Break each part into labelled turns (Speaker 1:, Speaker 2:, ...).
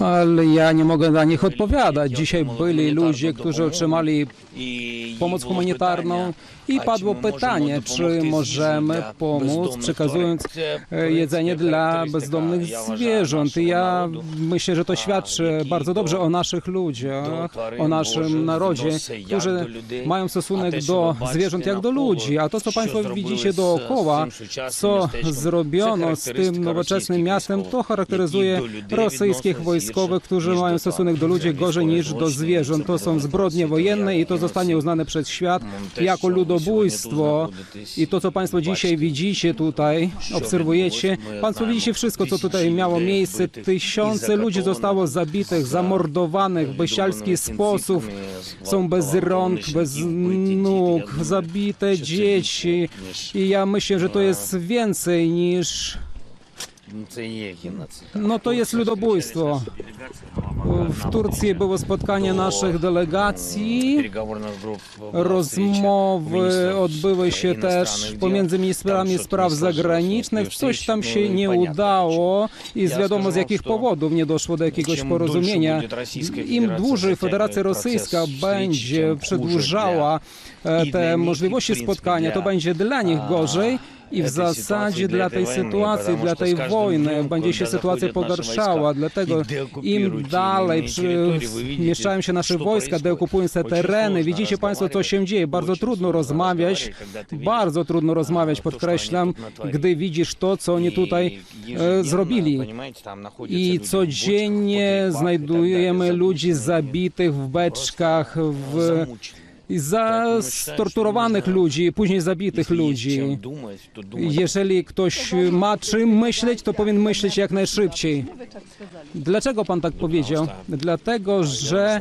Speaker 1: Ale ja nie mogę na nich odpowiadać. Dzisiaj byli ludzie, którzy otrzymali pomoc humanitarną i padło pytanie, czy możemy pomóc przekazując e, jedzenie dla bezdomnych zwierząt. I ja myślę, że to świadczy bardzo dobrze o naszych ludziach, o naszym narodzie, którzy mają stosunek do zwierząt jak do ludzi. A to, co Państwo widzicie dookoła, co zrobiono z tym nowoczesnym miastem, to charakteryzuje rosyjskich wojskowych, którzy mają stosunek do ludzi gorzej niż do zwierząt. To są zbrodnie wojenne i to zostanie uznane przez świat jako ludobójstwo. I to, co Państwo dzisiaj widzicie tutaj, obserwujecie, Państwo widzicie wszystko, co tutaj miało miejsce. Tysiące ludzi zostało zabitych, zamordowanych w bestialski sposób. Są bez rąk, bez nóg, zabite dzieci. I ja myślę, że to jest więcej niż no to jest ludobójstwo. W Turcji było spotkanie naszych delegacji. Rozmowy odbyły się też pomiędzy ministrami spraw zagranicznych. Coś tam się nie udało i z wiadomo z jakich powodów nie doszło do jakiegoś porozumienia. Im dłużej Federacja Rosyjska będzie przedłużała e, te możliwości spotkania, to będzie dla nich gorzej. I w zasadzie dla tej sytuacji, dla tej wojny będzie się sytuacja pogarszała, dlatego im dalej mieszczają się nasze wojska, deokupując te tereny, widzicie Państwo, co się dzieje. Bardzo trudno rozmawiać, bardzo trudno rozmawiać, podkreślam, gdy widzisz to, co oni tutaj e, zrobili. I codziennie znajdujemy ludzi zabitych w beczkach, w i za storturowanych ludzi, później zabitych ludzi. Jeżeli ktoś ma czym myśleć, to powinien myśleć jak najszybciej. Dlaczego pan tak powiedział? Dlatego, że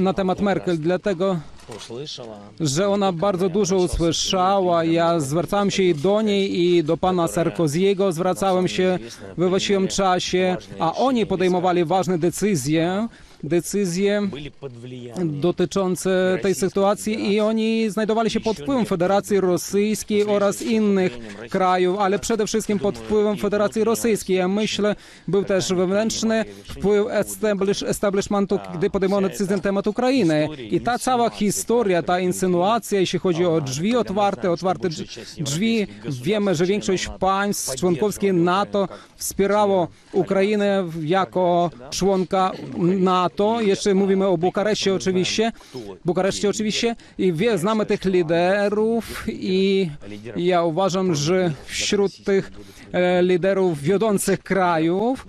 Speaker 1: na temat Merkel, dlatego, że ona bardzo dużo usłyszała. Ja zwracałem się i do niej, i do pana Sarkoziego zwracałem się we właściwym czasie, a oni podejmowali ważne decyzje, decyzje dotyczące tej sytuacji i oni znajdowali się pod wpływem Federacji Rosyjskiej oraz innych krajów, ale przede wszystkim pod wpływem Federacji Rosyjskiej. Ja myślę, był też wewnętrzny wpływ establish, establishmentu, gdy podejmowano decyzję na temat Ukrainy. I ta cała historia, ta insynuacja, jeśli chodzi o drzwi otwarte, otwarte drzwi, wiemy, że większość państw członkowskich NATO wspierało Ukrainę jako członka NATO. Jeszcze mówimy o Bukareszcie oczywiście. Bukareszcie oczywiście. I wie, znamy tych liderów i ja uważam, że wśród tych e, liderów wiodących krajów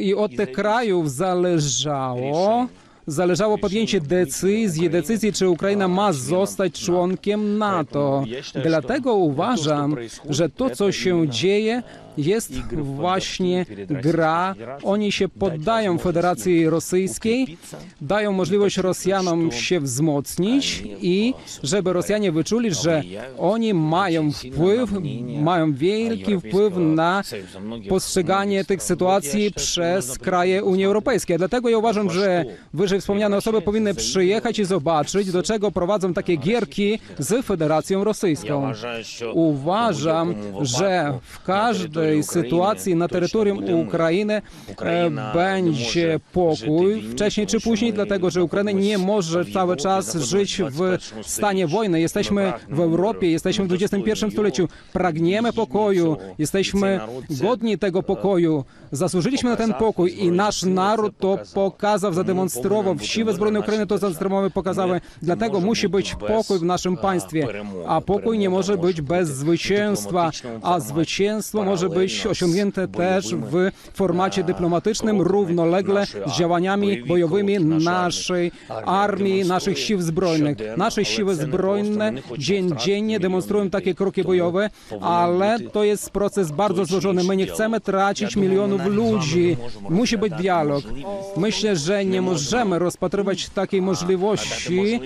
Speaker 1: i od tych krajów zależało zależało podjęcie decyzji, decyzji, czy Ukraina ma zostać członkiem NATO. Dlatego uważam, że to, co się dzieje, jest właśnie gra. Oni się poddają Federacji Rosyjskiej, dają możliwość Rosjanom się wzmocnić i żeby Rosjanie wyczuli, że oni mają wpływ, mają wielki wpływ na postrzeganie tych sytuacji przez kraje Unii Europejskiej. Dlatego ja uważam, że wyżej wspomniane osoby powinny przyjechać i zobaczyć, do czego prowadzą takie gierki z Federacją Rosyjską. Uważam, że w każdej sytuacji na terytorium Ukrainy e, będzie pokój wcześniej czy później, dlatego że Ukraina nie może cały czas żyć w stanie wojny. Jesteśmy w Europie, jesteśmy w XXI stuleciu, pragniemy pokoju, jesteśmy godni tego pokoju, zasłużyliśmy na ten pokój i nasz naród to pokazał, zademonstrował, siły zbrojne Ukrainy to zademonstrowały, pokazały. Dlatego musi być pokój w naszym państwie, a pokój nie może być bez zwycięstwa, a zwycięstwo może być osiągnięte też w formacie dyplomatycznym równolegle z działaniami bojowymi naszej armii, naszych sił zbrojnych. Nasze siły zbrojne dzień dziennie demonstrują takie kroki bojowe, ale to jest proces bardzo złożony. My nie chcemy tracić milionów ludzi. Musi być dialog. Myślę, że nie możemy możemy rozpatrywać takiej możliwości,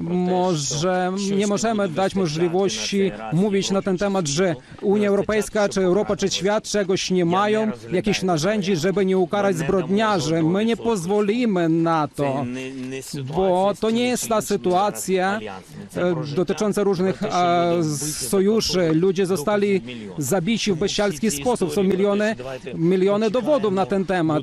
Speaker 1: może nie możemy dać możliwości mówić na ten temat, że Unia Europejska, czy Europa, czy świat czegoś nie mają, jakichś narzędzi, żeby nie ukarać zbrodniarzy. My nie pozwolimy na to, bo to nie jest ta sytuacja dotycząca różnych sojuszy. Ludzie zostali zabici w bestialski sposób. Są miliony, miliony dowodów na ten temat.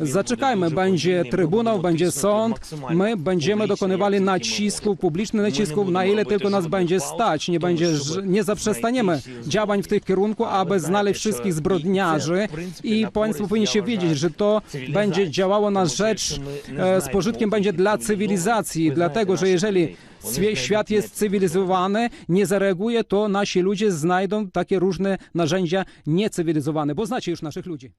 Speaker 1: Zaczekajmy, będzie trybunał, będzie sąd. My będziemy dokonywali nacisków, publicznych nacisków, na ile tylko nas będzie stać. Nie, będzie, nie zaprzestaniemy działań w tym kierunku, aby znaleźć wszystkich zbrodniarzy i państwo powinniście wiedzieć, że to będzie działało na rzecz, e, z pożytkiem będzie dla cywilizacji, dlatego, że jeżeli świat jest cywilizowany, nie zareaguje, to nasi ludzie znajdą takie różne narzędzia niecywilizowane, bo znacie już naszych ludzi.